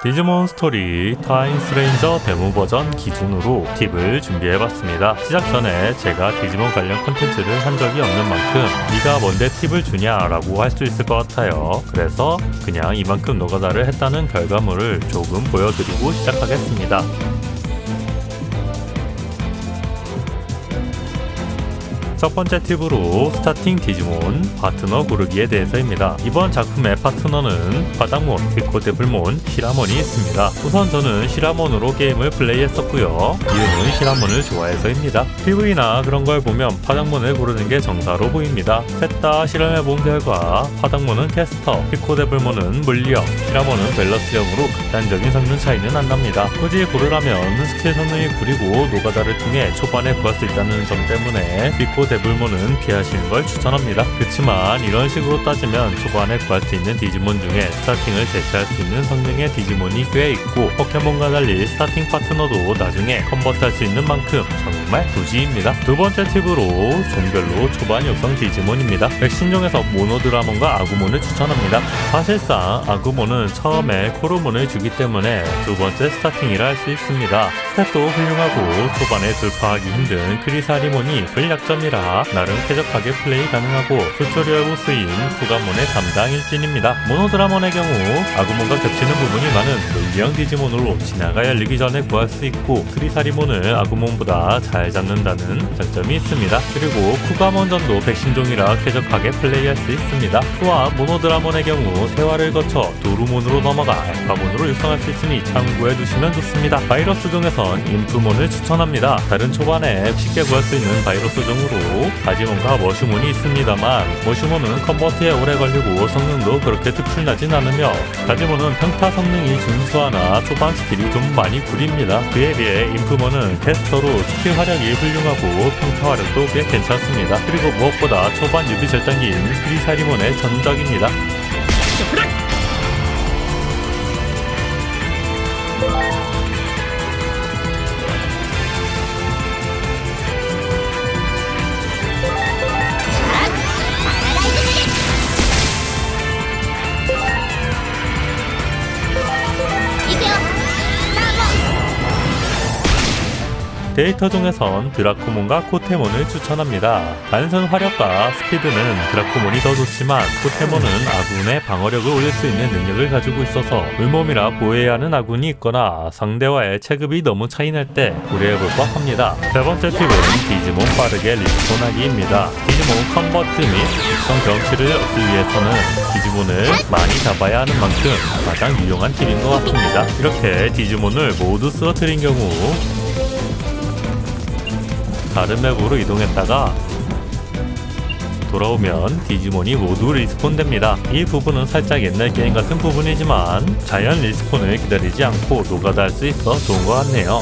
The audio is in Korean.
디지몬 스토리 타임 스레인저 데모 버전 기준으로 팁을 준비해봤습니다. 시작 전에 제가 디지몬 관련 콘텐츠를 한 적이 없는 만큼 네가 뭔데 팁을 주냐라고 할 수 있을 것 같아요. 그래서 그냥 이만큼 노가다를 했다는 결과물을 조금 보여드리고 시작하겠습니다. 첫 번째 팁으로 스타팅 디지몬 파트너 고르기에 대해서입니다. 이번 작품의 파트너는 바닥몬, 비코데블몬, 시라몬이 있습니다. 우선 저는 시라몬으로 게임을 플레이했었고요. 이유는 시라몬을 좋아해서입니다. PV나 그런 걸 보면 바닥몬을 고르는 게 정사로 보입니다. 셋 다 실험해본 결과 바닥몬은 캐스터, 피코데블몬은 물리형, 시라몬은 밸런스형으로 극단적인 성능 차이는 안 납니다. 굳이 고르라면 스킬 성능이 구리고 노가다를 통해 초반에 구할 수 있다는 점 때문에 비코 데블몬은 피하시는 걸 추천합니다. 그렇지만 이런 식으로 따지면 초반에 구할 수 있는 디지몬 중에 스타팅을 대체할 수 있는 성능의 디지몬이 꽤 있고 포켓몬과 달리 스타팅 파트너도 나중에 컨버트할 수 있는 만큼 정말 부지입니다. 두 번째 팁으로 종별로 초반 육성 디지몬입니다. 백신 중에서 모노드라몬과 아구몬을 추천합니다. 사실상 아구몬은 처음에 코르몬을 주기 때문에 두 번째 스타팅이라 할 수 있습니다. 스탯도 훌륭하고 초반에 돌파하기 힘든 크리사리몬이 불약점이라 나름 쾌적하게 플레이 가능하고 튜토리얼 보스인 후가몬의 담당 일진입니다. 모노드라몬의 경우 아구몬과 겹치는 부분이 많은 물리형 디지몬으로 지나가 열리기 전에 구할 수 있고 크리사리몬을 아구몬보다 잘 잡는다는 장점이 있습니다. 그리고 쿠가몬전도 백신종이라 쾌적하게 플레이할 수 있습니다. 또한 모노드라몬의 경우 세화를 거쳐 도루몬으로 넘어가 알파몬으로 육성할 수 있으니 참고해 두시면 좋습니다. 바이러스 중에선 인프몬을 추천합니다. 다른 초반에 쉽게 구할 수 있는 바이러스 종으로 바지몬과 머시몬이 있습니다만 머시몬은 컨버트에 오래 걸리고 성능도 그렇게 특출나진 않으며 바지몬은 평타 성능이 준수하나 초반 스킬이 좀 많이 구립니다. 그에 비해 인프몬은 캐스터로 스킬 활약이 훌륭하고 평타 활약도 꽤 괜찮습니다. 그리고 무엇보다 초반 유비 절단기인 크리사리몬의 전적입니다. 데이터 중에선 드라코몬과 코테몬을 추천합니다. 단순 화력과 스피드는 드라코몬이 더 좋지만 코테몬은 아군의 방어력을 올릴 수 있는 능력을 가지고 있어서 물몸이라 보호해야 하는 아군이 있거나 상대와의 체급이 너무 차이날 때 고려해볼 법 합니다. 세 번째 팁은 디지몬 빠르게 리스폰하기입니다. 디지몬 컨버트 및 육성 경치를 얻기 위해서는 디지몬을 많이 잡아야 하는 만큼 가장 유용한 팁인 것 같습니다. 이렇게 디지몬을 모두 쓰러뜨린 경우 다른 맵으로 이동했다가 돌아오면 디지몬이 모두 리스폰됩니다. 이 부분은 살짝 옛날 게임 같은 부분이지만 자연 리스폰을 기다리지 않고 노가다 할 수 있어 좋은 것 같네요.